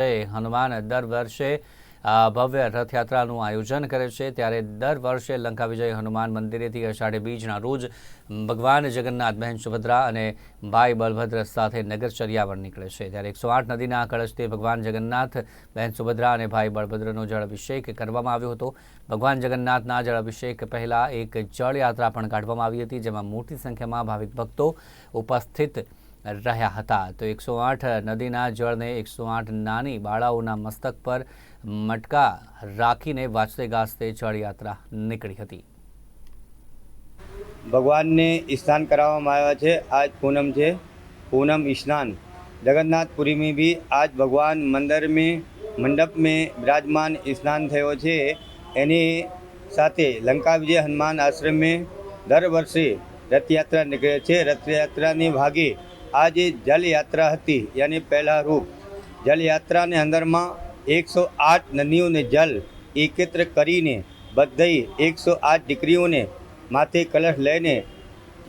હનુમાન દર વર્ષે ભવ્ય રથયાત્રાનું આયોજન કરે છે. ત્યારે દર વર્ષે લંકા વિજય હનુમાન મંદિરેથી અષાઢી બીજના રોજ ભગવાન જગન્નાથ, બહેન સુભદ્રા અને ભાઈ બલભદ્ર સાથે નગરચર્યા પર નીકળે છે. ત્યારે એકસો આઠ નદીના કળશથી ભગવાન જગન્નાથ, બહેન સુભદ્રા અને ભાઈ બળભદ્રનો જળ અભિષેક કરવામાં આવ્યો હતો. ભગવાન જગન્નાથના જળ અભિષેક પહેલાં એક જળયાત્રા પણ કાઢવામાં આવી હતી, જેમાં મોટી સંખ્યામાં ભાવિક ભક્તો ઉપસ્થિત રહ્યા હતા. તો એકસો આઠ નદીના જળને એકસો આઠ નાની બાળાઓના મસ્તક પર મટકા રાખીને વાંચતે ગાજતે જળયાત્રા નીકળી હતી. ભગવાનને સ્નાન કરાવવામાં આવ્યા છે. આજ પૂનમ છે. પૂનમ સ્નાન જગન્નાથપુરી મેં બી આજ ભગવાન મંદિર મેં મંડપ મેં બિરાજમાન સ્નાન થયો છે. એની સાથે લંકા વિજય હનુમાન આશ્રમ દર વર્ષે રથયાત્રા નીકળે છે. રથયાત્રાની ભાગે આજે જલયાત્રા હતી, યાની પહેલા રૂપ. જલયાત્રાની અંદરમાં એકસો આઠ નદીઓને જલ એકત્ર કરીને બધી એકસો આઠ દીકરીઓને માથે કલશ લઈને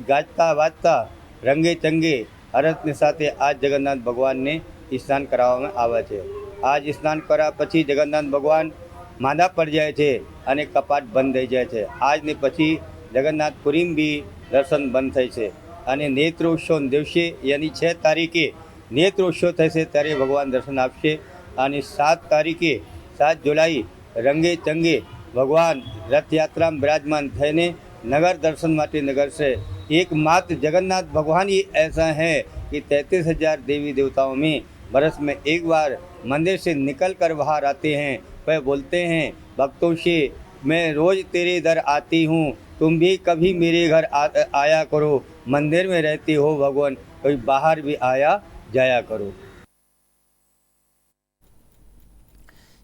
ગાજતા વાજતા રંગે ચંગે હરસની સાથે આજ જગન્નાથ ભગવાનને સ્નાન કરાવવામાં આવે છે. આજ સ્નાન કર્યા પછી જગન્નાથ ભગવાન માંદા પડી જાય છે અને કપાટ બંધ થઈ જાય છે. આજને પછી જગન્નાથપુરીમાં બી દર્શન બંધ થાય છે. અને નેત્રોત્સવ દિવસે યાની છ તારીખે નેત્રોત્સવ થશે ત્યારે ભગવાન દર્શન આપશે અને સાત તારીખે સાત જુલાઈ રંગે ચંગે ભગવાન રથયાત્રામાં બિરાજમાન થઈને नगर दर्शन माटे नगर से एकमात्र जगन्नाथ भगवान ही ऐसा है कि तैंतीस हजार देवी देवताओं में बरस में एक बार मंदिर से निकल कर बाहर आते हैं वह बोलते हैं भक्तों से मैं रोज़ तेरे दर आती हूँ तुम भी कभी मेरे घर आ, आया करो मंदिर में रहते हो भगवान कभी बाहर भी आया जाया करो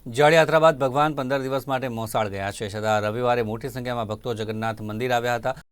જળયાત્રા બાદ ભગવાન પંદર દિવસ માટે મોસાળ ગયા છે છતાં રવિવારે મોટી સંખ્યામાં ભક્તો જગન્નાથ મંદિર આવ્યા હતા